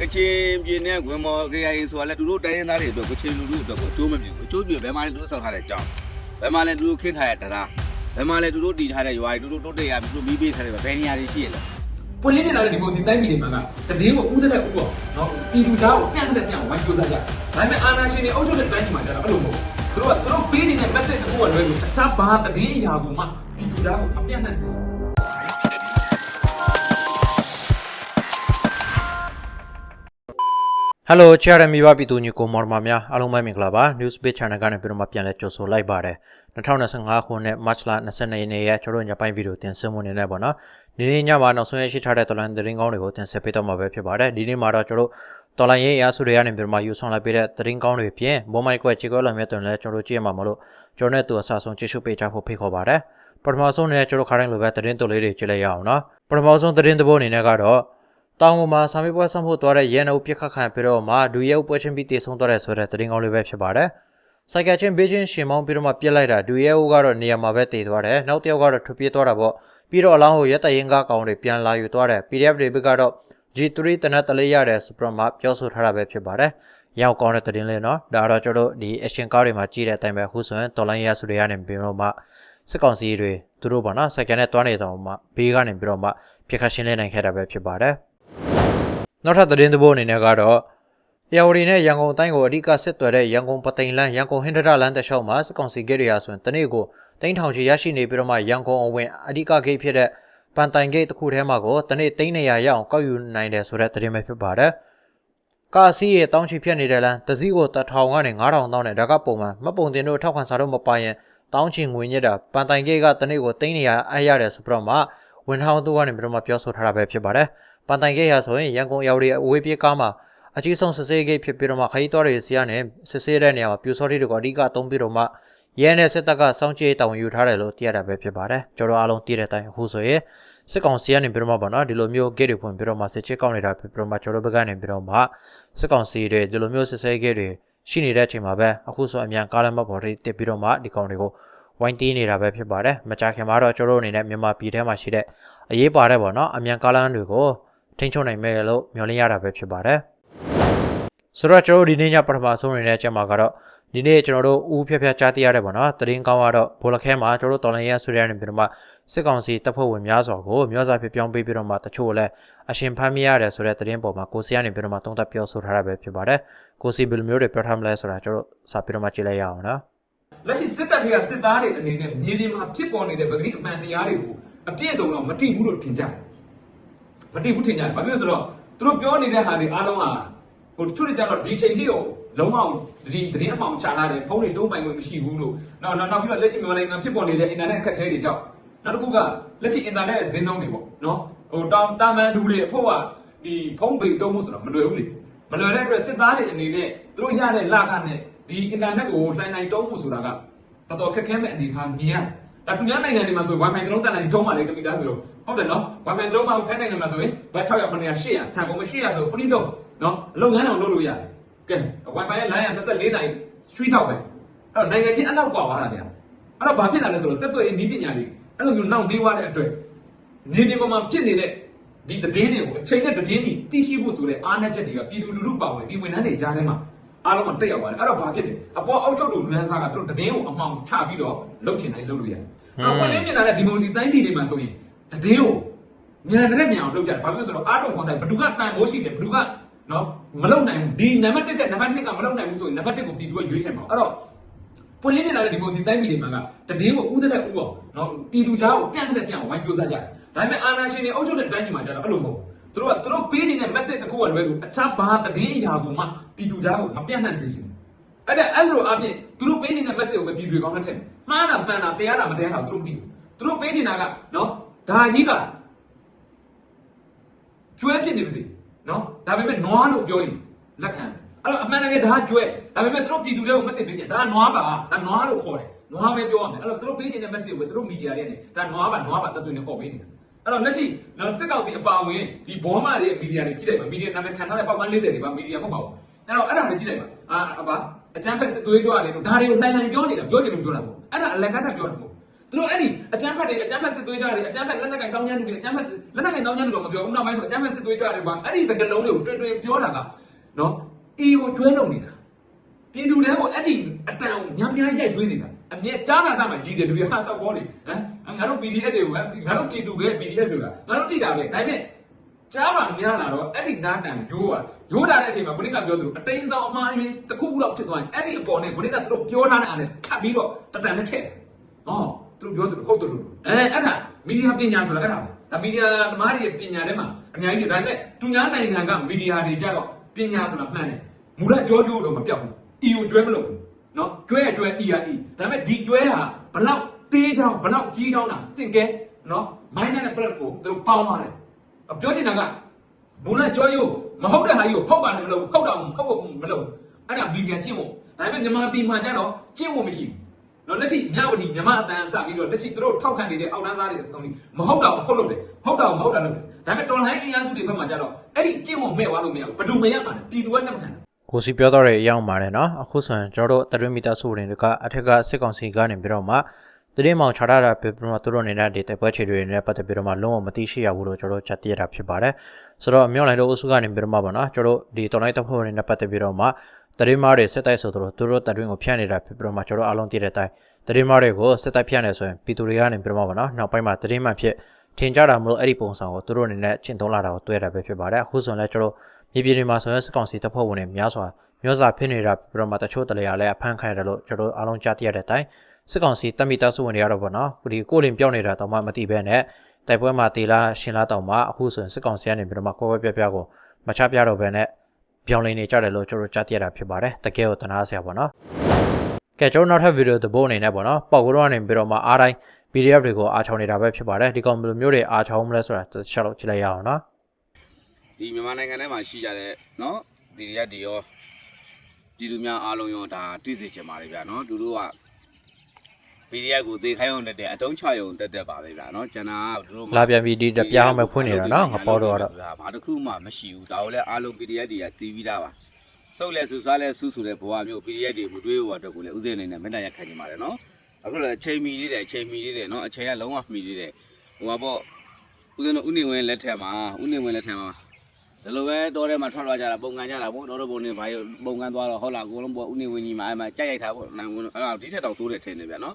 ကချင်ပြည်နယ်ဝင်မော် KIA ဆိုတာလဲသူတို့တိုင်းရင်းသားတွေအတွက်ကချင်လူထုအတွက်ကိုအကျိုးမပြုဘူးအကျိုးပြုဘယ်မှာလဲသူတို့ဆောက်ထားတဲ့အကြောင်းဘယ်မှာလဲသူတို့ခင်းထားတဲ့တရားဘယ်မှာလဲသူတို့တည်ထားတဲ့ရွာတွေသူတို့တိုးတက်ရပြီးသူတို့မီးပေးထားတဲ့ဘယ်နေရာတွေရှိရလဲပွင့်လင်းမြင်လာတဲ့ဒီမိုစီတိုင်းပြည်တွေမှာကတည်င်းကိုဥဒတဲ့ဥပေါ့နော်ပြည်သူသားကိုပြန်တဲ့ပြန်ဝိုင်းကြိုးစားကြဒါပေမဲ့အာဏာရှင်တွေအုပ်ချုပ်တဲ့တိုင်းပြည်မှာကျတော့အဲ့လိုမဟုတ်သူတို့ကသူတို့ပေးနေတဲ့ message တစ်ခုကလွဲလို့တခြားဘာတည်င်းအရာကိုမှပြည်သူသားကိုအပြတ်နဲ့ ဟယ်လိုချာရမီပါပြည်သူညီကိုမော်ဒမာများအားလုံးပဲမင်္ဂလာပါ News Page Channel ကနေပြီးတော့မှပြန်လဲကြိုဆိုလိုက်ပါတယ်2025ခုနှစ် March လ22ရက်နေ့ရဲ့ကျွန်တော်တို့ညပိုင်းဗီဒီယိုတင်ဆက်မှုနေနဲ့ပေါ့နော်ဒီနေ့ညမှာနောက်ဆုံးရရှိထားတဲ့တော်လန်သတင်းကောင်းတွေကိုတင်ဆက်ပေးတော့မှာပဲဖြစ်ပါတယ်ဒီနေ့မှာတော့ကျွန်တော်တို့တော်လန်ရေးအရာစုတွေကနေပြီးတော့မှယူဆောင်လိုက်ပေးတဲ့သတင်းကောင်းတွေပြင်ဘုံမိုက်ကွက်ချီကောလာမြတ်တွင်လဲကျွန်တော်တို့ကြည့်ရမှာမလို့ကျွန်တော်နဲ့သူအစားဆုံးကြည့်ရှုပေးကြဖို့ဖိတ်ခေါ်ပါတယ်ပထမဆုံးအနေနဲ့ကျွန်တော်ခါတိုင်းလိုပဲသတင်းတော်လေးတွေကြည့်လိုက်ရအောင်နော်ပထမဆုံးသတင်းသဘောအနေနဲ့ကတော့ တောင်ကုန်မှာဆာမေးပွဲဆောင်ဖို့သွားတဲ့ရဲနှုတ်ပြစ်ခတ်ခံပြီးတော့မှဒူရဲပွဲချင်းပြီးတည်ဆုံးသွားတဲ့ဆိုတဲ့သတင်းကောင်းလေးပဲဖြစ်ပါတယ်။စိုက်ကချင်းဘေးချင်းရှင်မောင်းပြီးတော့မှပြစ်လိုက်တာဒူရဲဦးကတော့နေရာမှာပဲတည်သွားတယ်။နောက်တစ်ယောက်ကတော့ထွက်ပြေးသွားတာပေါ့။ပြီးတော့အလောင်းကိုရဲတရင်ကားကောင်တွေပြန်လာယူသွားတယ်။ PDF တွေဘက်ကတော့ G3 တနက်တလေးရတယ်ဆိုပြီးတော့မှပြောဆိုထားတာပဲဖြစ်ပါတယ်။ရောက်ကောင်းတဲ့သတင်းလေးနော်။ဒါကတော့ကျွန်တော်တို့ဒီ action ကားတွေမှာကြည့်တဲ့အတိုင်းပဲအခုဆိုရင်တော်လိုင်းရဆိုတွေကနေပြီးတော့မှစစ်ကောင်စီတွေသူတို့ပေါ့နော်စိုက်ကနဲ့တွားနေတော့မှဘေးကနေပြီးတော့မှပြစ်ခတ်ရှင်းလင်းနိုင်ခဲ့တာပဲဖြစ်ပါတယ်။ နောက်ထပ်သတင်းသဘောအနေနဲ့ကတော့ရဝတီနဲ့ရန်ကုန်တိုင်းကိုအဓိကဆက်သွယ်တဲ့ရန်ကုန်ပသိမ်လန်းရန်ကုန်ဟင်္ဒရလန်းတလျှောက်မှာစကောင်စီဂိတ်တွေဟာဆိုရင်တနေ့ကိုတိုင်းထောင်ချီရရှိနေပြီးတော့မှရန်ကုန်အဝင်အဓိကဂိတ်ဖြစ်တဲ့ပန်တိုင်ဂိတ်တစ်ခုထဲမှာကိုတနေ့သိန်း200ရအောင်ကောက်ယူနိုင်တယ်ဆိုတဲ့သတင်းပဲဖြစ်ပါတယ်။ကာစီရဲ့တောင်းချီဖြစ်နေတဲ့လမ်းတစည်းကို1000ကနေ9000တောင်းနဲ့ဒါကပုံမှန်မပုံတင်တို့ထောက်ခံစာတော့မပါရင်တောင်းချီငွေညက်တာပန်တိုင်ဂိတ်ကတနေ့ကိုသိန်း200အပ်ရတယ်ဆိုပြီးတော့မှဝန်ထောင်သူကနေပြီးတော့မှပြောဆိုထားတာပဲဖြစ်ပါတယ်။ ပန်တိုင်ဂိတ်ဟာဆိုရင်ရန်ကုန်ရောက်တဲ့အဝေးပြေးကားမှာအကြီးဆုံးစစ်ဆေးဂိတ်ဖြစ်ပြီးတော့မှခရီးသွားတွေစီကနေစစ်ဆေးတဲ့နေရာမှာပြူစောတိတွေကအဓိကအသုံးပြုတော့မှရဲနဲ့စစ်တပ်ကစောင့်ကြည့်တောင်းယူထားတယ်လို့သိရတာပဲဖြစ်ပါတယ်ကျွန်တော်အားလုံးသိတဲ့အတိုင်းအခုဆိုရင်စစ်ကောင်စီကနေပြီးတော့မှပေါ့နော်ဒီလိုမျိုးဂိတ်တွေဖွင့်ပြီးတော့မှစစ်ချစ်ကောက်နေတာဖြစ်ပြီးတော့မှကျွန်တော်ဘက်ကနေပြီးတော့မှစစ်ကောင်စီတွေဒီလိုမျိုးစစ်ဆေးဂိတ်တွေရှိနေတဲ့အချိန်မှာပဲအခုဆိုအမြန်ကားလမ်းမပေါ်တွေတက်ပြီးတော့မှဒီကောင်တွေကိုဝိုင်းတီးနေတာပဲဖြစ်ပါတယ်မကြခင်မှာတော့ကျွန်တော်တို့အနေနဲ့မြန်မာပြည်ထဲမှာရှိတဲ့အရေးပါတဲ့ပေါ့နော်အမြန်ကားလမ်းတွေကို ထိန်းချုပ်နိုင်မယ်လို့မျှော်လင့်ရတာပဲဖြစ်ပါတယ်။ဆိုတော့ကျွန်တော်တို့ဒီနေ့ညပထမဆုံးနေတဲ့အချက်မှာကတော့ဒီနေ့ကျွန်တော်တို့ဦးဖြတ်ဖြတ်ကြားသိရတယ်ပေါ့နော်။တရင်ကောင်းကတော့ဘိုလခဲမှာကျွန်တော်တို့တော်လိုင်းရဆွေးရနေပြီးတော့မှစစ်ကောင်စီတပ်ဖွဲ့ဝင်များစွာကိုမျိုးစားဖြစ်ပြောင်းပေးပြီးတော့မှတချို့လည်းအရှင်ဖမ်းမိရတယ်ဆိုတဲ့တရင်ပေါ်မှာကိုစီကနေပြီးတော့မှတုံးသက်ပြောဆိုထားတာပဲဖြစ်ပါတယ်။ကိုစီဘယ်လိုမျိုးတွေပြောထားမလဲဆိုတာကျွန်တော်စာပြီးတော့မှကြည့်လိုက်ရအောင်နော်။လက်ရှိစစ်တပ်တွေကစစ်သားတွေအနေနဲ့မြေပြင်မှာဖြစ်ပေါ်နေတဲ့ပဂတိအမှန်တရားတွေကိုအပြည့်အစုံတော့မတိဘူးလို့ထင်ကြတယ် မတိဘူးထင်ကြတယ်ဘာဖြစ်လို့လဲဆိုတော့သူတို့ပြောနေတဲ့ဟာတွေအားလုံးဟာဟိုတချို့တွေကျတော့ဒီချိန်ထိကိုလုံးဝဒီသတင်းအမှောင်ချလာတယ်ဖုန်းတွေတုံးပိုင်ခွင့်မရှိဘူးလို့နောက်နောက်ပြီးတော့လက်ရှိမြန်မာနိုင်ငံဖြစ်ပေါ်နေတဲ့အင်တာနက်အခက်အခဲတွေကြောင့်နောက်တစ်ခုကလက်ရှိအင်တာနက်ဇင်းလုံးတွေပေါ့နော်ဟိုတောင်တာမန်ဒူတွေအဖို့ကဒီဖုန်းပေတုံးမှုဆိုတော့မလွယ်ဘူးလေမလွယ်တဲ့အတွက်စစ်သားတွေအနေနဲ့သူတို့ရတဲ့လခနဲ့ဒီအင်တာနက်ကိုလှိုင်လှိုင်တုံးမှုဆိုတာကတော်တော်ခက်ခဲမဲ့အနေထားမြင်ရတယ်။ဒါသူများနိုင်ငံတွေမှာဆို Wi-Fi တစ်လုံးတက်လိုက်တုံးမှလေတမီတာဆိုတော့ ဟုတ်တယ်နော် Wi-Fi တစ်လုံးမှထိုင်းနိုင်ငံမှာဆိုရင်ဘတ်600 900 800ခြံကုန်မ800ဆို free တော့နော်လုပ်ငန်းအောင်လုပ်လို့ရတယ်။ကဲ Wi-Fi ရဲ့ line က24နိုင်ရွှေထောက်ပဲ။အဲ့တော့နိုင်ငံချင်းအဲ့လောက်กว่าသွားတာဗျာ။အဲ့တော့ဘာဖြစ်လာလဲဆိုတော့စက်သွေးနည်းပညာတွေအဲ့လိုမျိုးနောက်နှေးသွားတဲ့အတွက်နေနေပေါ်မှာဖြစ်နေတဲ့ဒီသတင်းတွေကိုအချိန်နဲ့သတင်းတွေသိရှိဖို့ဆိုတဲ့အားနည်းချက်တွေကပြည်သူလူထုပါဝင်ဒီဝန်ထမ်းတွေကြားထဲမှာ အားလုံးကတက်ရောက်ပါတယ်အဲ့တော့ဘာဖြစ်လဲအပေါ်အောက်ချုပ်တို့လူလန်းစားကသူတို့တည်င်းကိုအမှောင်ချပြီးတော့လှုပ်ချင်တိုင်းလှုပ်လို့ရတယ်အဲ့တော့ပွင့်လင်းမြင်လာတဲ့ဒီမိုစီတိုင်းပြည်တွေမှာဆိုရင် တည်င်းကိုမြန်တဲ့မြန်အောင်လှုပ်ကြတယ်ဘာဖြစ်လို့ဆိုတော့အားတော့ခေါ်ဆိုင်ဘယ်သူကတန်မိုးရှိတယ်ဘယ်သူကနော်မလုံနိုင်ဘူးဒီနံပါတ်1နဲ့နံပါတ်2ကမလုံနိုင်ဘူးဆိုရင်နံပါတ်1ကိုပြည်သူကရွေးချယ်မှာအဲ့တော့ပွင့်လင်းမြင်လာတဲ့ဒီမိုစီတိုင်းပြည်တွေမှာကတည်င်းကိုဥဒတဲ့ဥအောင်နော်ပြည်သူကြားကိုပြန့်တဲ့ပြန့်ဝိုင်းကြိုးစားကြတယ်ဒါပေမဲ့အာဏာရှင်တွေအုပ်ချုပ်တဲ့တိုင်းပြည်မှာကျတော့အဲ့လိုမဟုတ်ဘူးသူတို့ကသူတို့ပေးနေတဲ့ message တစ်ခုကလွဲလို့အခြားဘာတည်င်းအရာကိုမှပြည်သူကြားကိုမပြန့်နှံ့စေချင်ဘူးအဲ့ဒါအဲ့လိုအဖြစ်သူတို့ပေးနေတဲ့ message ကိုပဲပြည်သူတွေကောင်းတဲ့ထက်မှားတာမှန်တာတရားတာမတရားတာသူတို့မသိဘူးသူတို့ပေးနေတာကနော် ဒါကြီးကကျွဲဖြစ်နေပါစေနော်ဒါပေမဲ့နွားလို့ပြောရင်လက်ခံအဲ့တော့အမှန်တကယ်ဒါကကျွဲဒါပေမဲ့သူတို့ပြည်သူတွေကို message ပေးချင်ဒါကနွားပါဒါနွားလို့ခေါ်တယ်နွားပဲပြောရမယ်အဲ့တော့သူတို့ပေးနေတဲ့ message ကိုပဲသူတို့မီဒီယာတွေနဲ့ဒါနွားပါနွားပါတသွင်းနဲ့ပေါ့ပေးနေတာအဲ့တော့လက်ရှိနော်စစ်ကောင်စီအပါအဝင်ဒီဘောမတွေရဲ့မီဒီယာတွေကြည့်လိုက်ပါမီဒီယာနာမည်ခံထားတဲ့ပေါက်ပန်း40တွေပါမီဒီယာမဟုတ်ပါဘူးအဲ့တော့အဲ့ဒါတွေကြည့်လိုက်ပါအာအပါအချမ်းဖက်စစ်သွေးကြွရတယ်လို့ဒါတွေကိုလှိုင်လှိုင်ပြောနေတာပြောချင်လို့ပြောတာပေါ့အဲ့ဒါအလကားတာပြောတာပေါ့ သူတို့အဲ့ဒီအကြမ်းဖက်တွေအကြမ်းဖက်စစ်သွေးကြတွေအကြမ်းဖက်လက်နက်ကင်တောင်းကျမ်းတွေအကြမ်းဖက်လက်နက်ကင်တောင်းကျမ်းတွေတော့မပြောဘူးနောက်ပိုင်းဆိုအကြမ်းဖက်စစ်သွေးကြတွေကအဲ့ဒီစကားလုံးတွေကိုတွေ့တွေ့ပြောတာကနော်အီကိုကျွဲလုံနေတာပြည်သူတွေကိုအဲ့ဒီအတန်ညံ့ညံ့ရိုက်တွင်းနေတာအမြဲကြားနာစားမှရည်တယ်လူတွေဟာဆောက်ပေါ်နေဟမ်ငါတို့ PDF တွေကိုငါတို့ပြည်သူပဲ PDF ဆိုတာငါတို့တိတာပဲဒါပေမဲ့ကြားမှာများလာတော့အဲ့ဒီနားတန်ရိုးอ่ะရိုးလာတဲ့အချိန်မှာဘုရင်ကပြောသလိုအတိန်ဆောင်အမှားရင်းတစ်ခုခုတော့ဖြစ်သွားရင်အဲ့ဒီအပေါ်နဲ့ဘုရင်ကသူတို့ပြောထားတဲ့အားနဲ့ထပ်ပြီးတော့တတန်နဲ့ထည့်တယ်။ဟော သူတို့ပြောသလိုဟုတ်တယ်လို့အဲအဲ့ဒါမီဒီယာပညာဆိုတာအဲ့ဒါပဲ။ဒါမီဒီယာဓမ္မတွေရဲ့ပညာထဲမှာအများကြီးဒါပေမဲ့သူများနိုင်ငံကမီဒီယာတွေကြတော့ပညာဆိုတာမှန်တယ်။မူလကြောကျိုးတော့မပြောက်ဘူး။ EU ကျွဲမလို့ဘူး။နော်ကျွဲရကျွဲ ERE ဒါပေမဲ့ဒီကျွဲဟာဘလောက်တေးချောင်းဘလောက်ကြီးချောင်းတာစင်ကဲနော် minus နဲ့ plus ကိုသူတို့ပေါင်းသွားတယ်။ပြောချင်တာကမူလကြောရုပ်မဟုတ်တဲ့ဟာကြီးကိုဟုတ်ပါနဲ့မလို့ဟုတ်တာမဟုတ်ဘူးမလို့အဲ့ဒါမီဒီယာကျင့်ဖို့ဒါပေမဲ့မြန်မာပြည်မှာကျတော့ကျင့်ဖို့မရှိဘူး နော်လက်ရှိမြဝတီမြန်မာအတန်းစပြီးတော့လက်ရှိသူတို့ထောက်ခံနေတဲ့အောက်တန်းသားတွေသုံးပြီးမဟုတ်တာကိုဟုတ်လို့တယ်ဟုတ်တာကိုမဟုတ်တာလို့တယ်ဒါပေမဲ့တော်လိုင်းအင်အားစုတွေဘက်မှာကျတော့အဲ့ဒီကျင့်ဖို့မဲ့သွားလို့မရဘူးဘယ်သူမရမှာလဲပြည်သူကလက်မခံဘူးကိုစီပြောတော့တဲ့အရောက်ပါတယ်နော်အခုဆိုရင်ကျွန်တော်တို့တရမီတာစုဝင်တွေကအထက်ကစစ်ကောင်စီကနေပြီးတော့မှတရင်မောင်ချထားတာပြပြမသူတို့နေတဲ့ဒီတိုက်ပွဲခြေတွေနဲ့ပတ်သက်ပြီးတော့မှလုံးဝမသိရှိရဘူးလို့ကျွန်တော်တို့ချက်တရတာဖြစ်ပါတယ်ဆိုတော့မြောက်လိုက်တို့အစုကနေပြီးတော့မှပေါ့နော်ကျွန်တော်တို့ဒီတော်လိုက်တပ်ဖွဲ့တွေနဲ့ပတ်သက်ပြီးတော့မှ တရင်မားတွေစစ်တိုက်ဆိုတော့သူတို့တရင်ကိုဖျက်နေတာဖြစ်ပြီးတော့မှကျွန်တော်တို့အားလုံးသိတဲ့အတိုင်းတရင်မားတွေကိုစစ်တိုက်ဖျက်နေဆိုရင်ပြည်သူတွေကနေပြီးတော့မှပေါ့နော်နောက်ပိုင်းမှာတရင်မှဖြစ်ထင်ကြတာမလို့အဲ့ဒီပုံစံကိုသူတို့အနေနဲ့ကျင့်သုံးလာတာကိုတွေ့ရတာပဲဖြစ်ပါတယ်အခုဆိုရင်လည်းကျွန်တော်မြေပြင်တွေမှာဆိုရင်စစ်ကောင်စီတပ်ဖွဲ့ဝင်တွေများစွာမျိုးစာဖြစ်နေတာပြီးတော့မှတချို့တလေရလည်းအဖမ်းခံရတယ်လို့ကျွန်တော်အားလုံးကြားသိရတဲ့အတိုင်းစစ်ကောင်စီတပ်မိသားစုဝင်တွေကတော့ပေါ့နော်ဒီကိုလင်ပြောင်းနေတာတော့မှမသိဘဲနဲ့တိုက်ပွဲမှာတေလာရှင်လာတောင်မှအခုဆိုရင်စစ်ကောင်စီကနေပြီးတော့မှကိုယ်ပဲပြပြကိုမချပြတော့ဘဲနဲ့ ပြောင်းလဲနေကြတယ်လို့ကျွန်တော်ကြားသိရတာဖြစ်ပါတယ်တကယ်ကိုတနာစရာပေါ့နော်ကဲကျွန်တော်နောက်ထပ်ဗီဒီယိုတစ်ပုဒ်အနေနဲ့ပေါ့နော်ပေါက်ကတော့ကနေပြီးတော့မှအားတိုင်း PDF တွေကိုအားချောင်းနေတာပဲဖြစ်ပါတယ်ဒီကောင်ဘယ်လိုမျိုးတွေအားချောင်းမလဲဆိုတာတစ်ချက်တော့ကြည့်လိုက်ရအောင်နော်ဒီမြန်မာနိုင်ငံထဲမှာရှိကြတဲ့နော်ဒီရက်ဒီရောဒီလူများအားလုံးရောဒါသိစေချင်ပါတယ်ဗျာနော်သူတို့က PDF ကိုသေခိုင်းအောင်တက်တဲ့အတုံးချရုံတက်တက်ပါပဲဗျာနော်ကျန်တာကသူတို့လာပြန်ပြီးဒီတပြားမှဖွင့်နေတာနော်ငါပေါ်တော့ကတော့ဘာတစ်ခုမှမရှိဘူးဒါကိုလည်းအားလုံး PDF တွေကတီးပြီးသားပါစုပ်လဲစူစားလဲစူးဆိုတဲ့ဘဝမျိုး PDF တွေမတွေးဘူးတော့ကိုလည်းဥစဉ်အနေနဲ့မေတ္တာရက်ခံနေပါတယ်နော်အခုလည်းအချိန်မီလေးတယ်အချိန်မီလေးတယ်နော်အချိန်ကလုံးဝမီလေးတယ်ဟိုပါပေါ့ဥစဉ်တို့ဥနေဝင်လက်ထက်မှာဥနေဝင်လက်ထက်မှာဒီလိုပဲတောထဲမှာထွက်သွားကြတာပုံကန်ကြတာပေါ့တော်တော်ပုံနေဘာပုံကန်သွားတော့ဟုတ်လားအကုန်လုံးပေါ့ဥနေဝင်ကြီးမှာအဲ့မှာကြိုက်ရိုက်တာပေါ့နိုင်ဝင်အဲ့ဒါဒီထက်တောင်ဆိုးတယ်ထင်နေဗျာနော်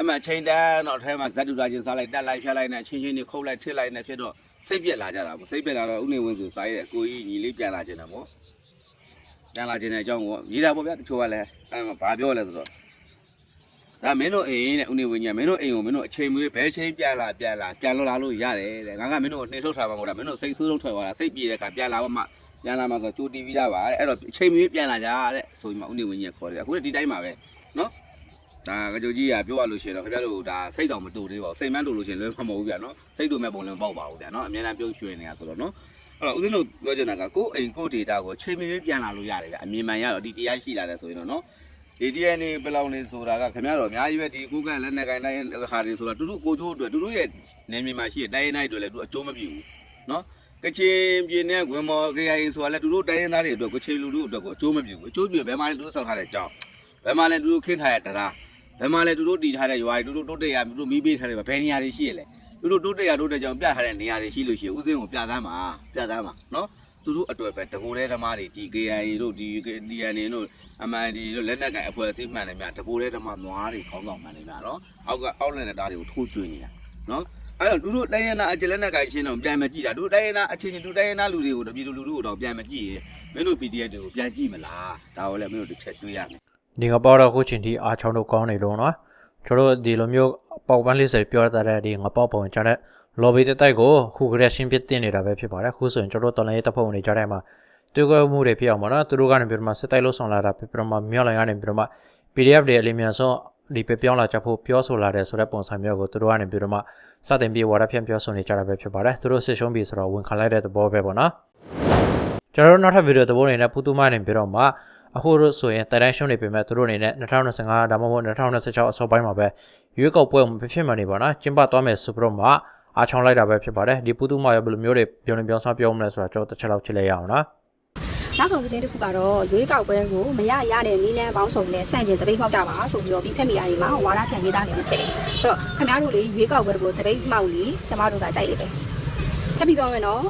အမှအချိန်တန်းတော့အထဲမှာဇက်တူတာချင်းစားလိုက်တက်လိုက်ဖြတ်လိုက်နဲ့ချင်းချင်းတွေခုတ်လိုက်ထစ်လိုက်နဲ့ဖြစ်တော့စိတ်ပြက်လာကြတာပေါ့စိတ်ပြက်လာတော့ဥနေဝင်ဆိုစားရဲကိုကြီးညီလေးပြန်လာခြင်းတယ်ပေါ့ပြန်လာခြင်းတဲ့အကြောင်းကိုရေးတာပေါ့ဗျာတချို့ကလည်းအဲ့မှာဘာပြောလဲဆိုတော့ဒါမင်းတို့အိမ်နဲ့ဥနေဝင်ကြီးမင်းတို့အိမ်ကိုမင်းတို့အချိန်မွေးဘယ်ချိန်ပြန်လာပြန်လာပြန်လာလို့ရတယ်တဲ့ငါကမင်းတို့နှင်ထုတ်ထားမှာမဟုတ်တာမင်းတို့စိတ်ဆိုးဆုံးထွက်သွားတာစိတ်ပြေတဲ့အခါပြန်လာမှပြန်လာမှဆိုကြိုတီးပြီးသားပါတဲ့အဲ့တော့အချိန်မွေးပြန်လာကြတဲ့ဆိုပြီးမှဥနေဝင်ကြီးခေါ်တယ်အခုဒီတိုင်းပါပဲနော် ဒါကကြိုကြီးကပြောရလို့ရှိရင်တော့ခင်ဗျားတို့ဒါစိတ်တော်မတူသေးပါဘူးစိတ်မှန်းတူလို့ရှိရင်လွဲမှာမဟုတ်ဘူးဗျာနော်စိတ်တူမဲ့ပုံလည်းမပေါက်ပါဘူးဗျာနော်အများအားပြုံးရွှင်နေတာဆိုတော့နော်အဲ့တော့ဦးဇင်းတို့ပြောချင်တာကကိုယ်အိမ်ကိုယ်ဒေတာကိုချိန်မီလေးပြန်လာလို့ရတယ်ဗျာအမြင်မှန်ရတော့ဒီတရားရှိလာတယ်ဆိုရင်တော့နော်ဒီတရားနေဘယ်လောက်နေဆိုတာကခင်ဗျားတို့အများကြီးပဲဒီကိုယ်ကလက်နဲ့ကိုင်းတိုင်းဟာတွေဆိုတာတူတူကိုချိုးအတွက်တူတူရဲ့နေမြေမှာရှိတဲ့တိုင်းတိုင်းအတွက်လည်းသူအကျိုးမပြုဘူးနော်ကချင်ပြည်နယ်ဝင်မော် KIA ဆိုတာလည်းတူတူတိုင်းရင်းသားတွေအတွက်ကချင်လူလူအတွက်ကိုအကျိုးမပြုဘူးအကျိုးပြုဘယ်မှာလဲတူတူဆောက်ထားတဲ့အကြောင်းဘယ်မှာလဲတူတူခင်းထားတဲ့တရား ဘယ်မှာလဲသူတို့တည်ထားတဲ့ရွာတွေသူတို့တိုးတက်ရသူတို့မီးပေးထားတယ်ဘယ်နေရာတွေရှိရလဲသူတို့တိုးတက်ရတိုးတက်ကြောင်ပြထားတဲ့နေရာတွေရှိလို့ရှိရင်ဥစဉ်ကိုပြသမ်းပါပြသမ်းပါနော်သူတို့အတွက်ပဲတကူတဲ့ဓမ္မတွေဒီ KIA တို့ဒီ DNA တို့ MND တို့လက်နက်ကန်အဖွဲ့အစည်းမှန်တယ်များတကူတဲ့ဓမ္မနွားတွေခေါင်းဆောင်မှန်တယ်များနော်အောက်ကအောက်လက်နဲ့တားတွေကိုထိုးကျွေးနေတာနော်အဲ့တော့သူတို့တိုင်းရနာအကျလက်နက်ကန်ရှင်းတော့ပြန်မကြည့်တာသူတို့တိုင်းရနာအချင်းချင်းသူတိုင်းရနာလူတွေကိုတပြည်သူလူထုကိုတော့ပြန်မကြည့်ရမင်းတို့ PDF တွေကိုပြန်ကြည့်မလားဒါကိုလည်းမင်းတို့တစ်ချက်တွေးရမယ် ဒီငပေါတော့အခုချိန်ထိအားချောင်းတို့ကောင်းနေလို့နော်ကျွန်တော်တို့ဒီလိုမျိုးပေါက်ပန်းလေးစပြောတတ်တဲ့ဒီငပေါပုံကျတဲ့ lobby တက်တိုက်ကိုခုကလေးရှင်းပြတင်နေတာပဲဖြစ်ပါတယ်ခုဆိုရင်ကျွန်တော်တို့တော်လိုင်းရေးတပ်ဖွဲ့ဝင်တွေကြားထဲမှာတူကမှုတွေဖြစ်အောင်ပါနော်သူတို့ကနေပြီးတော့မှစစ်တိုက်လို့ဆောင်လာတာဖြစ်ပြီးတော့မှမြောက်လိုင်းကနေပြီးတော့မှ PDF တွေအလင်းမြန်ဆုံးဒီပဲပြောင်းလာကြဖို့ပြောဆိုလာတယ်ဆိုတဲ့ပုံစံမျိုးကိုသူတို့ကနေပြီးတော့မှစတင်ပြီးဝါဒဖြန့်ပြောဆိုနေကြတာပဲဖြစ်ပါတယ်သူတို့စစ်ရှုံးပြီဆိုတော့ဝန်ခံလိုက်တဲ့သဘောပဲပေါ့နော်ကျွန်တော်တို့နောက်ထပ်ဗီဒီယိုသဘောနေနဲ့ပူတူမနေပြီးတော့မှ အခုတို့ဆိုရင်တိုင်တိုင်းရှုံးနေပေမဲ့သူတို့အနေနဲ့2025ဒါမှမဟုတ်2026အစောပိုင်းမှာပဲရွေးကောက်ပွဲမဖြစ်မှနေပါနော်ကျင်းပသွားမယ်ဆိုပြီးတော့မှအားချောင်းလိုက်တာပဲဖြစ်ပါတယ်ဒီပူတူမရောဘယ်လိုမျိုးတွေပြောနေပြောင်းစားပြောမလဲဆိုတာကျွန်တော်တစ်ချက်လောက်ချစ်လိုက်ရအောင်နော်နောက်ဆုံးသတင်းတစ်ခုကတော့ရွေးကောက်ပွဲကိုမရရတဲ့နီလန်းပေါင်းစုံနဲ့စန့်ကျင်တပိတ်မှောက်ကြပါဆိုပြီးတော့ပြီးဖက်မီယာတွေမှာဝါဒပြန်ရေးသားနေလို့ဖြစ်တယ်ဆိုတော့ခင်ဗျားတို့လေရွေးကောက်ပွဲကိုတပိတ်မှောက်လေကျမတို့ကကြိုက်တယ်ပဲထပ်ပြီးပြောမယ်နော်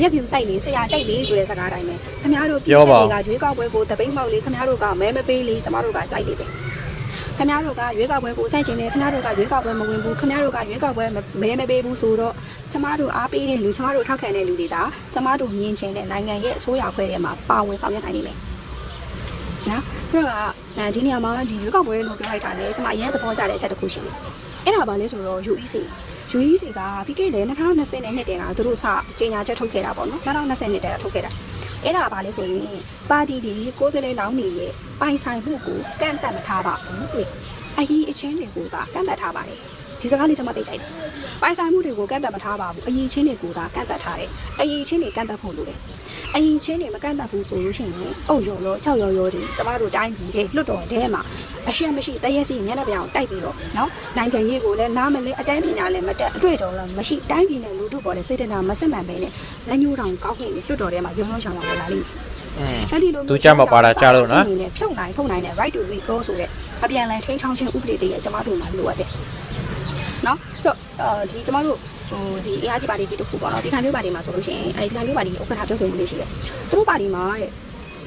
မျက်ဖြူစိုက်လေဆရာကြိုက်လေဆိုတဲ့စကားတိုင်းပဲခင်ဗျားတို့ပြည်သူတွေကရွေးကောက်ပွဲကိုတပိတ်မှောက်လေခင်ဗျားတို့ကမဲမပေးလေကျမတို့ကကြိုက်တယ်ပဲခင်ဗျားတို့ကရွေးကောက်ပွဲကိုစိုက်ချင်တယ်ခင်ဗျားတို့ကရွေးကောက်ပွဲမဝင်ဘူးခင်ဗျားတို့ကရွေးကောက်ပွဲမဲမပေးဘူးဆိုတော့ကျမတို့အားပေးတဲ့လူကျမတို့ထောက်ခံတဲ့လူတွေဒါကျမတို့မြင်ချင်တဲ့နိုင်ငံရဲ့အစိုးရအဖွဲ့ထဲမှာပါဝင်ဆောင်ရွက်နိုင်နေမယ်နော်ဆိုတော့အဲဒီနေရာမှာဒီရွေးကောက်ပွဲလို့ပြောလိုက်တာလေကျမအရင်သဘောကျတဲ့အချက်တစ်ခုရှိတယ်အဲ့ဒါပါလဲဆိုတော့ UEC UEC ကပြီးခဲ့တဲ့2020နဲ့နှစ်တည်းကသူတို့စကြေညာချက်ထုတ်ခဲ့တာပေါ့နော်2020နှစ်တည်းကထုတ်ခဲ့တာအဲ့ဒါပါလဲဆိုရင်ပါတီတွေကိုယ်စားလှယ်လောင်းနေရဲ့ပိုင်ဆိုင်မှုကိုကန့်တတ်မထားပါဘူးလေအရေးအချင်းတွေကိုကကန့်တတ်ထားပါတယ် ဒီစကားလေးကျွန်မသိကြိုက်တယ်ပိုင်ဆိုင်မှုတွေကိုကန့်တတ်မထားပါဘူးအရေးချင်းတွေကိုကကန့်တတ်ထားတယ်အရေးချင်းတွေကန့်တတ်ဖို့လိုတယ်အရေးချင်းတွေမကန့်တတ်ဘူးဆိုလို့ရှိရင်အုပ်ရော်ရော၆ရော်ရော်တွေကျမတို့တိုင်းပြည်တွေလွတ်တော်ထဲမှာအရှက်မရှိတရက်စီမျက်နှာပြောင်တိုက်ပြီးတော့နော်နိုင်ငံရေးကိုလည်းနားမလဲအတိုင်းပညာလည်းမတက်အတွေ့အကြုံလည်းမရှိတိုင်းပြည်နဲ့လူထုပေါ်လည်းစိတ်တနာမစစ်မှန်ပဲနဲ့လက်ညှိုးတောင်ကောက်ခဲ့နေလွတ်တော်ထဲမှာရုံရုံချောင်းလာလာလိမ့်မယ်อืมအဲ့ဒီလိုသူကြမှာပါတာကြားလို့နော်ဒီနဲ့ဖြုတ်နိုင်ထုတ်နိုင်တဲ့ right to recall ဆိုတဲ့အပြန်အလှန်ထိန်းချောင်းခြင်းဥပဒေတည်းရဲ့ကျမတို့မှာလိုအပ်တယ်။နော် ဆိုတော့ဒီကျမတို့ဟိုဒီအင်အားကြီးပါတီတစ်ခုပေါ့နော်ဒီခံမျိုးပါတီမှာဆိုလို့ရှိရင်အဲဒီခံမျိုးပါတီဥက္ကဋ္ဌပြောဆိုမှုလေးရှိတယ်။သူတို့ပါတီမှာတဲ့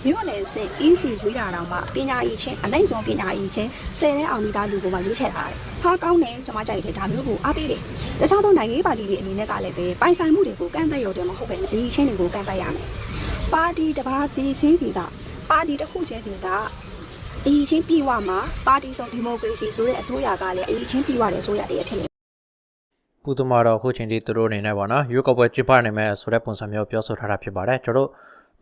မြို့နယ်စင် EC ရွေးတာတော့မှပညာရေးချင်းအနိုင်ဆုံးပညာရေးချင်းဆယ်တဲ့အောင်ဒီသားလူကိုမှရွေးချယ်ထားတယ်။ဟာကောင်းတယ်ကျမကြိုက်တယ်ဒါမျိုးကိုအားပေးတယ်။တခြားသောနိုင်ငံရေးပါတီတွေအနေနဲ့ကလည်းပဲပိုင်ဆိုင်မှုတွေကိုကန့်သက်ရုံတည်းမဟုတ်ပဲအရေးချင်းတွေကိုကန့်သက်ရမယ်။ပါတီတစ်ပါးစီစင်းစီကပါတီတစ်ခုချင်းစီကအရေးချင်းပြည်ဝမှာပါတီစုံဒီမိုကရေစီဆိုတဲ့အစိုးရကလည်းအရေးချင်းပြည်ဝတဲ့အစိုးရတည်းဖြစ်နေ ပူတမာတော့အခုချိန်ထိသူတို့အနေနဲ့ပေါ့နော်ရွေးကောက်ပွဲကျင်းပနိုင်မယ်ဆိုတဲ့ပုံစံမျိုးပြောဆိုထားတာဖြစ်ပါတယ်ကျွန်တော်တို့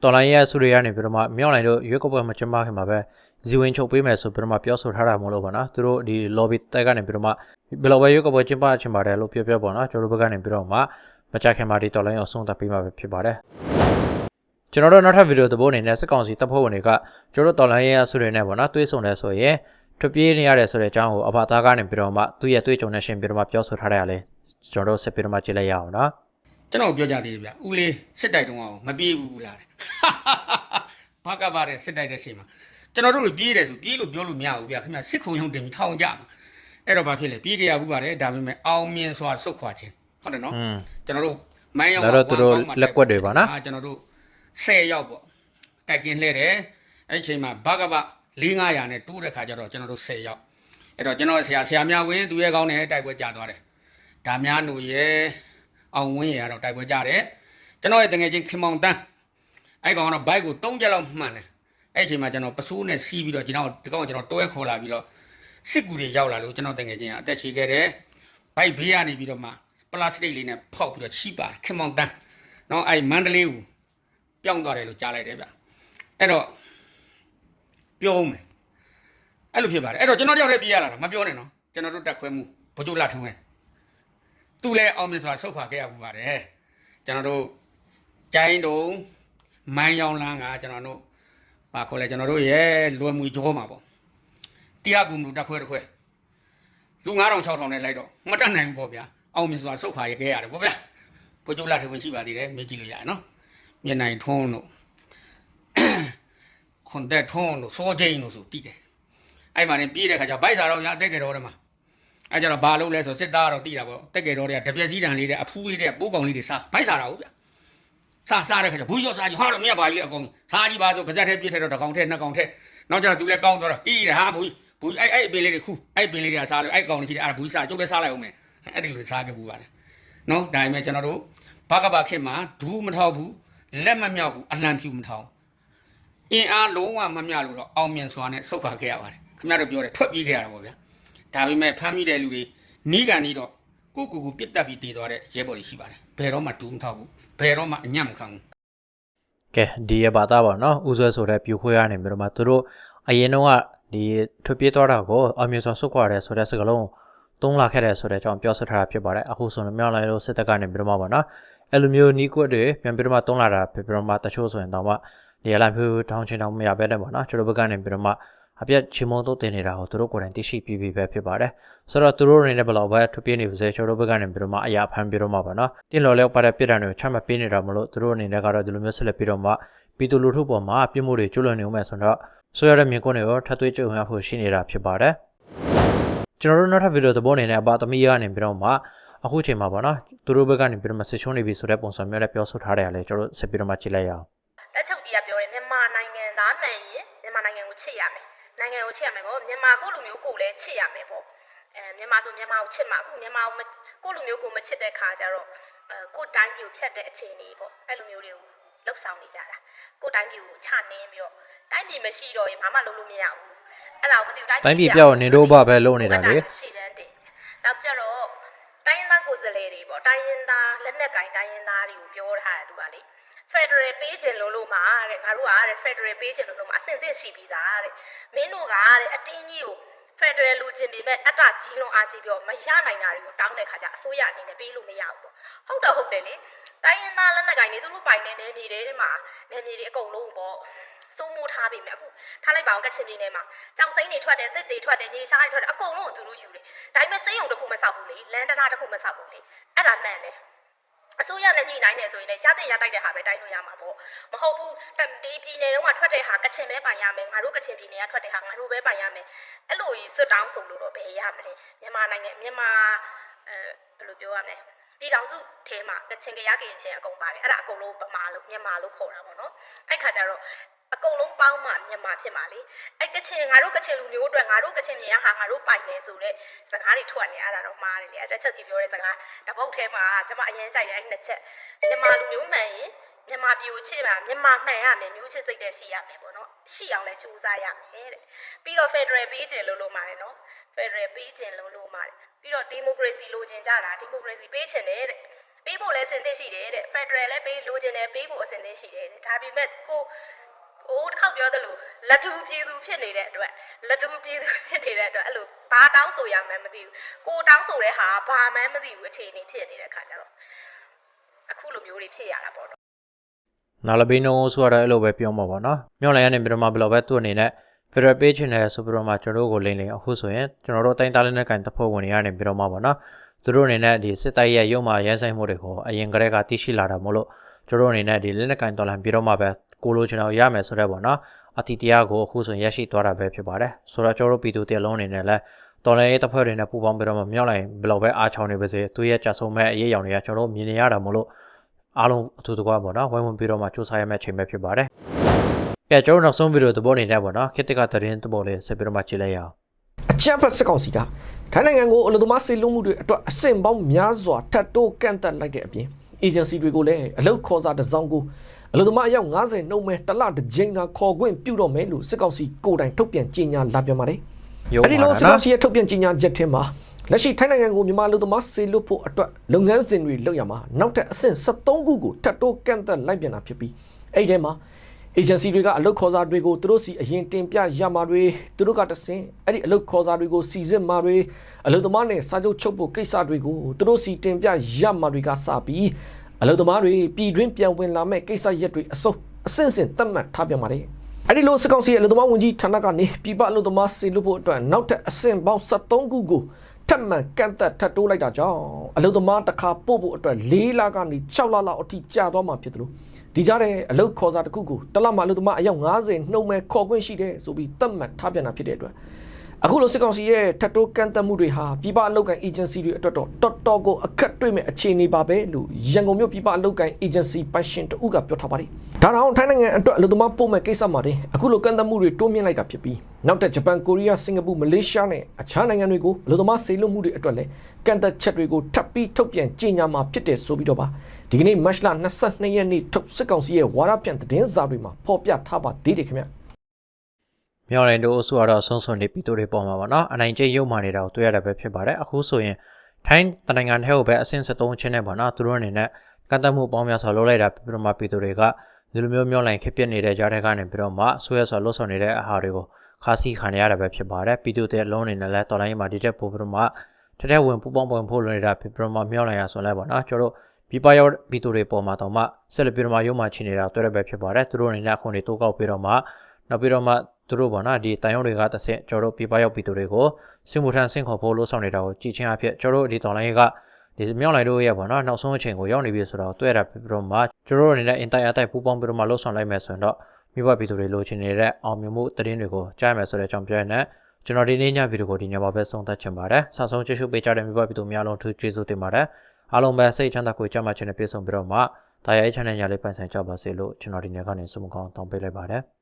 တော်လိုင်းရဲ့အစုတွေကနေပြီးတော့မှမြောက်လိုင်းတို့ရွေးကောက်ပွဲမကျင်းပခင်မှာပဲဇီဝင်ချုပ်ပေးမယ်ဆိုပြီးတော့မှပြောဆိုထားတာမို့လို့ပေါ့နော်သူတို့ဒီ lobby တက်ကနေပြီးတော့မှဘယ်လိုပဲရွေးကောက်ပွဲကျင်းပချင်ပါတယ်လို့ပြောပြောပေါ့နော်ကျွန်တော်တို့ဘက်ကနေပြီးတော့မှမကြခင်မှာဒီတော်လိုင်းအောင်ဆုံးသတ်ပေးမှာပဲဖြစ်ပါတယ်ကျွန်တော်တို့နောက်ထပ်ဗီဒီယိုသဘောအနေနဲ့စက်ကောင်စီတပ်ဖွဲ့ဝင်တွေကကျွန်တော်တို့တော်လိုင်းရဲ့အစုတွေနဲ့ပေါ့နော်တွေးဆုံတယ်ဆိုရင်ထွက်ပြေးနေရတယ်ဆိုတဲ့အကြောင်းကိုအဖသားကနေပြီးတော့မှသူ့ရဲ့တွေးကြုံနဲ့ရှင်းပြီးတော့မှပြောဆိုထားတယ်ရလေ ကျွန်တော်တို့ဆက်ပြီးတော့မှကြည့်လိုက်ရအောင်နော်ကျွန်တော်ပြောကြသေးတယ်ဗျဦးလေးစစ်တိုက်တုန်းကမပြေးဘူးလားတဲ့ဘာကပါတဲ့စစ်တိုက်တဲ့ချိန်မှာကျွန်တော်တို့လိုပြေးတယ်ဆိုပြေးလို့ပြောလို့မရဘူးဗျခင်ဗျစစ်ခုံရုံတင်ပြီးထောင်ကြမှာအဲ့တော့ဘာဖြစ်လဲပြေးကြရဘူးပါတယ်ဒါပေမဲ့အောင်မြင်စွာစုတ်ခွာခြင်းဟုတ်တယ်နော်อืมကျွန်တော်တို့မိုင်းရောက်ဒါတော့သူတို့လက်ကွက်တွေပါနော်ကျွန်တော်တို့10ရောက်ပေါ့တိုက်ကင်လှည့်တယ်အဲ့ဒီချိန်မှာဘာကပ4900နဲ့တိုးတဲ့ခါကျတော့ကျွန်တော်တို့10ရောက်အဲ့တော့ကျွန်တော်ဆရာဆရာများဝင်သူရဲ့ကောင်းနဲ့တိုက်ပွဲကြာသွားတယ် ဒါများຫນရဲ့အောင်ဝင်းရကတော့တိုက်ပွဲကြတယ်ကျွန်တော်ရဲ့တငယ်ချင်းခင်မောင်တန်းအဲ့ကောင်ကတော့ဘိုက်ကို၃ချက်လောက်မှန်တယ်အဲ့ဒီချိန်မှာကျွန်တော်ပစိုးနဲ့စီးပြီးတော့ကျွန်တော်ဒီကောင်ကျွန်တော်တွဲခေါ်လာပြီးတော့စစ်ကူတွေရောက်လာလို့ကျွန်တော်တငယ်ချင်းကအသက်ရှည်ခဲ့တယ်ဘိုက်ဘေးကနေပြီးတော့မှပလတ်စတစ်လေးနဲ့ဖောက်ပြီးတော့ချိပါတယ်ခင်မောင်တန်းနော်အဲ့မန္တလေးကိုပြောင်းသွားတယ်လို့ကြားလိုက်တယ်ဗျအဲ့တော့ပြောဦးမယ်အဲ့လိုဖြစ်ပါတယ်အဲ့တော့ကျွန်တော်တယောက်တည်းပြေးရလာတာမပြောနဲ့နော်ကျွန်တော်တို့တက်ခွဲမှုဘိုးကျိုးလာထုံးရဲ့ သူလည်းအောင်မြင်စွာဆုတ်ခွာခဲ့ရဘူးပါတယ်ကျွန်တော်တို့ကျိုင်းတုံမိုင်းရောင်လန်းကကျွန်တော်တို့ပါခေါ်လဲကျွန်တော်တို့ရဲ့လွယ်မူကြောမှာပေါ့တရားကူမှုတက်ခွဲတစ်ခွဲလူ9000 6000နဲ့လိုက်တော့မတတ်နိုင်ဘူးပေါ့ဗျာအောင်မြင်စွာဆုတ်ခွာရခဲ့ရတယ်ပေါ့ဗျာဘိုးကျိုးလာထုံးရှိပါသေးတယ်မေးကြည့်လို့ရတယ်နော်မျက်နှာထွန်းတို့ခွန်တက်ထွန်းတို့စောကျင်းတို့ဆိုတည်တယ်အဲ့မှာနေပြေးတဲ့ခါကျဘိုက်စာတော့ရတက်ကြတော်တယ်မှာ အဲ့ကျတော့ဘာလုပ်လဲဆိုစစ်သားကတော့တည်တာပေါ့တက်ကြတော်တွေကတပြက်စီးတန်လေးတဲ့အဖူးလေးတဲ့ပိုးကောင်လေးတွေစားဘိုက်စာတော့ဗျစားစားတဲ့ခါကျဘူးရောစားကြီးဟာတော့မြတ်ပါကြီးအကောင်စားကြီးပါဆိုပါဇက်ထဲပြစ်ထဲတော့တစ်ကောင်ထဲနှစ်ကောင်ထဲနောက်ကျတော့သူလည်းကောင်းသွားတော့အေးဟာဘူးဘူးအဲ့အဲ့ပင်လေးတွေခုအဲ့ပင်လေးတွေကစားလို့အဲ့ကောင်လေးရှိတယ်အဲ့ဘူးစားကျုပ်လည်းစားလိုက်အောင်မယ်အဲ့ဒီလိုစားခဲ့ဘူးပါလေနော်ဒါပေမဲ့ကျွန်တော်တို့ဘာကဘာခေတ်မှာဒူးမထောက်ဘူးလက်မမြောက်ဘူးအလံဖြူမထောက်အင်းအားလုံးဝမမျှလို့တော့အောင်မြင်စွာနဲ့ဆုတ်ခွာခဲ့ရပါတယ်ခင်ဗျားတို့ပြောတယ်ထွက်ပြေးခဲ့ရတာပေါ့ဗျာ ဒါပေမဲ့ဖမ်းမိတဲ့လူတွေနီးကန်နီးတော့ကိုကိုကိုပြစ်တက်ပြီးတည်သွားတဲ့ရဲဘော်တွေရှိပါတယ်ဘယ်တော့မှဒူးမထောက်ဘူးဘယ်တော့မှအညံ့မခံဘူးကဲဒီရပါသားပါနော်ဥဆွဲဆိုတဲ့ပြူခွေးရနေပြီးတော့မှသူတို့အရင်တော့ကဒီထွက်ပြေးသွားတာကိုအမျိုးဆောင်ဆုတ်ခွာတယ်ဆိုတဲ့စကားလုံးသုံးလာခဲ့တယ်ဆိုတဲ့အကြောင်းပြောဆိုထားတာဖြစ်ပါတယ်အခုဆိုရင်မြောက်လိုက်လို့စစ်တပ်ကနေပြီးတော့မှပါနော်အဲ့လိုမျိုးနီးကွက်တွေပြန်ပြီးတော့မှသုံးလာတာဖြစ်ပြီးတော့မှတချို့ဆိုရင်တော့မှဒီအလိုက်မျိုးထောင်းချင်းတောင်မရပဲနဲ့ပေါ့နော်ကျွန်တော်ဘက်ကနေပြီးတော့မှ အပြတ်ချီမုံတို့တင်နေတာကိုသူတို့ကိုယ်တိုင်သိရှိပြီးပြီပဲဖြစ်ပါတယ်ဆိုတော့သူတို့အနေနဲ့ဘယ်လောက်ပဲထွက်ပြေးနေပါစေကျွန်တော်တို့ဘက်ကနေပြီးတော့မှအရာဖမ်းပြီးတော့မှပါနော်တင်လော်လဲပါတဲ့ပြည်တံတွေကိုချမှတ်ပေးနေတာမလို့သူတို့အနေနဲ့ကတော့ဒီလိုမျိုးဆက်လက်ပြီးတော့မှပြည်သူလူထုပေါ်မှာပြစ်မှုတွေကျူးလွန်နေဦးမယ်ဆိုတော့ဆိုရတဲ့မြင်ကွန်းတွေကိုထပ်သွေးကြုံရဖို့ရှိနေတာဖြစ်ပါတယ်ကျွန်တော်တို့နောက်ထပ်ဗီဒီယိုသဘောအနေနဲ့အပါသမီးရကနေပြီးတော့မှအခုချိန်မှာပေါ့နော်သူတို့ဘက်ကနေပြီးတော့မှဆစ်ချုံးနေပြီဆိုတဲ့ပုံစံမျိုးနဲ့ပြောဆိုထားတယ်လေကျွန်တော်တို့ဆက်ပြီးတော့မှကြည့်လိုက်ရအောင်လက်ချုပ် ကိုချစ်ရမယ်ပေါ့မြန်မာကိုယ့်လူမျိုးကိုလည်းချစ်ရမယ်ပေါ့အဲမြန်မာဆိုမြန်မာကိုချစ်မှာအခုမြန်မာကိုမကိုယ့်လူမျိုးကိုမချစ်တဲ့ခါကျတော့အဲကိုယ့်တိုင်းပြည်ကိုဖျက်တဲ့အခြေအနေပေါ့အဲ့လိုမျိုးတွေကိုလှုပ်ဆောင်နေကြတာကိုယ့်တိုင်းပြည်ကိုချနှင်းပြီးတော့တိုင်းပြည်မရှိတော့ရင်ဘာမှလုပ်လို့မရဘူးအဲ့ဒါကိုမသိဘူးတိုင်းတိုင်းပြည်ပြောင်းနေတော့ဘာပဲလုပ်နေတာလေရှိတယ်တဲ့နောက်ကျတော့တိုင်းရင်းသားကိုယ်စားလှယ်တွေပေါ့တိုင်းရင်းသားလက်နက်ကင်တိုင်းရင်းသားတွေကိုပြောထားတယ်သူကလေ Federal ပေးခြင်းလို့လို့မှာတဲ့ငါတို့ကတဲ့ Federal ပေးခြင်းလို့လို့မှာအဆင်သင့်ရှိပြီးသားတဲ့မင်းတို့ကတဲ့အတင်းကြီးကို Federal လူချင်းပေမဲ့အတ္တကြီးလုံးအားကြီးပြီးတော့မရနိုင်တာတွေကိုတောင်းတဲ့ခါကျအစိုးရအနေနဲ့ပေးလို့မရဘူးပေါ့ဟုတ်တော့ဟုတ်တယ်လေတိုင်းရင်းသားလက်နက်ကင်တွေသူတို့ပိုင်တဲ့နယ်မြေတွေမှာနယ်မြေတွေအကုန်လုံးပေါ့စိုးမိုးထားပြီမြအခုထားလိုက်ပါအောင်ကချင်ပြည်နယ်မှာကြောင်စိမ့်တွေထွက်တယ်သစ်တွေထွက်တယ်မြေရှားတွေထွက်တယ်အကုန်လုံးကိုသူတို့ယူတယ်ဒါပေမဲ့စိမ့်ုံတစ်ခုမဆောက်ဘူးလေလန်တနာတစ်ခုမဆောက်ဘူးလေအဲ့ဒါမှန်တယ် အစိုးရနဲ့ညှိနှိုင်းနေဆိုရင်လည်းရတဲ့ရတိုက်တဲ့ဟာပဲတိုင်းလို့ရမှာပေါ့မဟုတ်ဘူးတဒီပြည်နယ်တော့မှထွက်တဲ့ဟာကချင်ပဲပိုင်ရမယ်ငါတို့ကချင်ပြည်နယ်ကထွက်တဲ့ဟာငါတို့ပဲပိုင်ရမယ်အဲ့လိုကြီးဆွတ်တောင်းဆိုလို့တော့ဘယ်ရမလဲမြန်မာနိုင်ငံမြန်မာအဲဘယ်လိုပြောရမလဲပြည်တော်စုထဲမှာကချင်ကရကရင်ချင်းအကုန်ပါတယ်အဲ့ဒါအကုန်လုံးပမာလို့မြန်မာလို့ခေါ်တာပေါ့နော်အဲ့ခါကျတော့ အကုန်လုံးပေါင်းမှမြန်မာဖြစ်မှာလေအဲ့ကချင်ငါတို့ကချင်လူမျိုးအတွက်ငါတို့ကချင်မြေကဟာငါတို့ပိုင်နေဆိုတဲ့စကားတွေထွက်နေအဲ့ဒါတော့မှားတယ်လေအဲ့တစ်ချက်ကြီးပြောတဲ့စကားတပုတ်ထဲမှာကျွန်မအရင်ကြိုက်တဲ့အဲ့နှစ်ချက်မြန်မာလူမျိုးမှန်ရင်မြန်မာပြည်ကိုချစ်ပါမြန်မာမှန်ရမယ်မျိုးချစ်စိတ်တဲ့ရှိရမယ်ပေါ့နော်ရှိအောင်လဲကြိုးစားရမယ်တဲ့ပြီးတော့ Federal ပေးခြင်းလို့လို့မှာတယ်နော် Federal ပေးခြင်းလို့လို့မှာတယ်ပြီးတော့ Democracy လိုချင်ကြတာ Democracy ပေးခြင်းတယ်တဲ့ပေးဖို့လဲစင်သစ်ရှိတယ်တဲ့ Federal လည်းပေးလိုချင်တယ်ပေးဖို့အစင်သစ်ရှိတယ်တဲ့ဒါပေမဲ့ကို ဟိုတစ်ခေါက်ပြောသလိုလက်တူပြည်သူဖြစ်နေတဲ့အတွက်လက်တူပြည်သူဖြစ်နေတဲ့အတွက်အဲ့လိုဘာတောင်းဆိုရမှန်းမသိဘူးကိုတောင်းဆိုတဲ့ဟာဘာမှန်းမသိဘူးအခြေအနေဖြစ်နေတဲ့ခါကျတော့အခုလိုမျိုးတွေဖြစ်ရတာပေါ့နော်နာလဘီနိုဆိုတော့အဲ့လိုပဲပြောမှာပေါ့နော်မြောက်လိုက်ရနေပြီးတော့မှဘယ်လိုပဲသူ့အနေနဲ့ Federal Page နဲ့ဆိုပြီးတော့မှကျွန်တော်တို့ကိုလိမ့်လိမ့်အခုဆိုရင်ကျွန်တော်တို့တိုင်းသားလက်နက်ကန်တပ်ဖွဲ့ဝင်တွေကနေပြီးတော့မှပေါ့နော်သူတို့အနေနဲ့ဒီစစ်တပ်ရဲ့ရုံမှရဲဆိုင်မှုတွေကိုအရင်ကတည်းကသိရှိလာတာမို့လို့ကျွန်တော်တို့အနေနဲ့ဒီလက်နက်ကန်တော်လှန်ပြီးတော့မှပဲ ကိုလိုချင်အောင်ရမယ်ဆိုတဲ့ပေါ့နော်အတီတရားကိုအခုဆိုရင်ရရှိသွားတာပဲဖြစ်ပါတယ်ဆိုတော့ကျွန်တော်တို့ပြည်သူတရလုံးအနေနဲ့လည်းတော်လှန်ရေးတပ်ဖွဲ့တွေနဲ့ပူးပေါင်းပြီးတော့မှမြောက်လိုက်ဘယ်လိုပဲအားချောင်းနေပါစေသူရဲ့ကြဆုံမဲ့အရေးအယောင်တွေကကျွန်တော်တို့မြင်နေရတာမို့လို့အားလုံးအထူးတကွာပေါ့နော်ဝိုင်းဝန်းပြီးတော့မှစူးစမ်းရမယ့်အချိန်ပဲဖြစ်ပါတယ်ကဲကျွန်တော်နောက်ဆုံးဗီဒီယိုသဘောနေတဲ့ပေါ့နော်ခေတ်တကသတင်းသဘောလေးဆက်ပြီးတော့မှကြည့်လိုက်ရအောင်အကြမ်းဖက်စစ်ကောင်စီကထိုင်းနိုင်ငံကိုအလို့သမားစေလုံမှုတွေအတွက်အဆင့်ပေါင်းများစွာထပ်တိုးကန့်သက်လိုက်တဲ့အပြင် အေဂျင်စီတွေကိုလည်းအလုတ်ခေါ်စာတစ်စောင်းကိုအလို့သမားအယောက်90နှုန်းမဲ့တစ်လတစ်ကြိမ်သာခေါ်ခွင့်ပြုတော့မယ်လို့စစ်ကောင်စီကိုယ်တိုင်ထုတ်ပြန်ကြေညာလာပြန်ပါတယ်ရုံးအဲ့ဒီပါလိုလားစစ်နော်ကောင်စီရဲ့ထုတ်ပြန်ကြေညာချက်ထဲမှာလက်ရှိထိုင်းနိုင်ငံကိုမြန်မာလူသမားစေလွတ်ဖို့အတွက်လုပ်ငန်းစဉ်တွေလုပ်ရမှာနောက်ထပ်အဆင့်73ခုကိုထပ်တိုးကန့်သက်လိုက်ပြန်တာဖြစ်ပြီးအဲ့ဒီထဲမှာ agency တွေကအလုပ်ခေါ်စာတွေကိုသူတို့စီအရင်တင်ပြရမှာတွေသူတို့ကတဆင်အဲ့ဒီအလုပ်ခေါ်စာတွေကိုစီစစ်မှာတွေအလုပ်သမားနဲ့စာချုပ်ချုပ်ဖို့ကိစ္စတွေကိုသူတို့စီတင်ပြရမှာတွေကစပြီးအလုပ်သမားတွေပြည်တွင်းပြန်ဝင်လာမဲ့ကိစ္စရက်တွေအစုံအဆင့်ဆင့်သတ်မှတ်ထားပြန်ပါတယ်အဲ့ဒီလိုစစ်ကောင်စီရဲ့အလုပ်သမားဝန်ကြီးဌာနကနေပြည်ပအလုပ်သမားစီလို့ဖို့အတွက်နောက်ထပ်အဆင့်ပေါင်း73ခုကိုထပ်မံကန့်သက်ထပ်တိုးလိုက်တာကြောင့်အလုပ်သမားတစ်ခါပို့ဖို့အတွက်၄လကနေ6လလောက်အထိကြာသွားမှာဖြစ်တယ်လို့ ဒီကြားတဲ့အလုတ်ခေါ်စာတစ်ခုကိုတစ်လမှအလုတ်သမားအယောက်90နှုံမဲ့ခေါ်ခွင့်ရှိတယ်ဆိုပြီးသတ်မှတ်ထားပြန်တာဖြစ်တဲ့အတွက်အခုလိုစစ်ကောင်စီရဲ့ထပ်တိုးကန့်သက်မှုတွေဟာပြည်ပအလုပ်ကိုင် agency တွေအတွက်တော့တော်တော်ကိုအခက်တွေ့မဲ့အခြေအနေပါပဲလို့ရန်ကုန်မြို့ပြည်ပအလုပ်ကိုင် agency ပိုင်ရှင်တဦးကပြောထားပါတယ်။ဒါတောင်ထိုင်းနိုင်ငံအတွက်အလုပ်သမားပို့မဲ့ကိစ္စမှာတင်အခုလိုကန့်သက်မှုတွေတိုးမြင့်လိုက်တာဖြစ်ပြီးနောက်တဲ့ဂျပန်ကိုရီးယားစင်ကာပူမလေးရှားနဲ့အခြားနိုင်ငံတွေကိုအလုပ်သမားစေလွှတ်မှုတွေအတွက်လည်းကန့်သက်ချက်တွေကိုထပ်ပြီးထုတ်ပြန်ကြေညာမှာဖြစ်တယ်ဆိုပြီးတော့ပါ ဒီကနေ့မတ်လ22ရက်နေ့ထုတ်စစ်ကောင်စီရဲ့ဝါရပြန်သတင်းစာတွေမှာဖော်ပြထားပါသေးတယ်ခင်ဗျ။မြောက်လိုင်းတို့အဆိုကတော့ဆုံးစွန်နေပြည်သူတွေပေါ်မှာပေါ့နော်အနိုင်ကျရုံမှနေတာကိုတွေ့ရတာပဲဖြစ်ပါတယ်အခုဆိုရင်ထိုင်းတနိုင်ငံထဲကိုပဲအဆင့်73ချင်းနဲ့ပေါ့နော်သူတို့အနေနဲ့ကန့်တတ်မှုပေါင်းများစွာလုပ်လိုက်တာပြီးတော့မှပြည်သူတွေကဒီလိုမျိုးမြောက်လိုင်းခက်ပြက်နေတဲ့ကြားထဲကနေပြီးတော့မှဆွဲဆွာလှုပ်ဆောင်နေတဲ့အာဟာတွေကိုခါစီခံရတာပဲဖြစ်ပါတယ်ပြည်သူတွေအလုံးအနေနဲ့လဲတော်လိုင်းမှာဒီတက်ပို့ပြီးတော့မှထက်ထက်ဝင်ပူပေါင်းပွင့်ဖို့လိုနေတာဖြစ်ပြီးတော့မှမြောက်လိုင်းရဆိုလဲပေါ့နော်ကျွန်တော်တို့ ပြပရောက်ပြည်သူတွေပေါ်မှာတော့မှဆက်လက်ပြီးတော့မှရုံမှချနေတာတွေ့ရပဲဖြစ်ပါတယ်သူတို့အနေနဲ့အခုနေတိုးကောက်ပြီးတော့မှနောက်ပြီးတော့မှသူတို့ပေါ့နော်ဒီတန်ရုံတွေကတစ်ဆင့်ကျွန်တော်တို့ပြပရောက်ပြည်သူတွေကိုစင်မူထန်ဆင့်ခေါ်ဖို့လို့ဆောင်နေတာကိုကြည်ချင်းအဖြစ်ကျွန်တော်တို့ဒီတော်လိုင်းကဒီမြောက်လိုက်တို့ရဲ့ပေါ့နော်နောက်ဆုံးအချိန်ကိုရောက်နေပြီဆိုတော့တွေ့ရပြီးတော့မှကျွန်တော်တို့အနေနဲ့အင်တိုက်အတိုက်ပူးပေါင်းပြီးတော့မှလှုပ်ဆောင်လိုက်မယ်ဆိုရင်တော့မိဘပြည်သူတွေလိုချင်နေတဲ့အောင်မြင်မှုသတင်းတွေကိုကြားရမယ်ဆိုတဲ့အကြောင်းပြောရတဲ့ကျွန်တော်ဒီနေ့ညဗီဒီယိုကိုဒီညမှာပဲဆုံးသက်ချင်ပါတယ်။ဆက်ဆုံးကြည့်ရှုပေးကြတဲ့မိဘပြည်သူများလုံးထူးကျေးဇူးတင်ပါတယ်။ အားလုံးပဲစိတ်ချမ်းသာကိုကြမ်းမှချင်တဲ့ပြေဆုံးပြီးတော့မှတာယာ channel ညာလေးပိုင်ဆိုင်ကြပါစေလို့ကျွန်တော်ဒီနေ့ကနေဆုမကောင်းတောင်းပေးလိုက်ပါတယ်။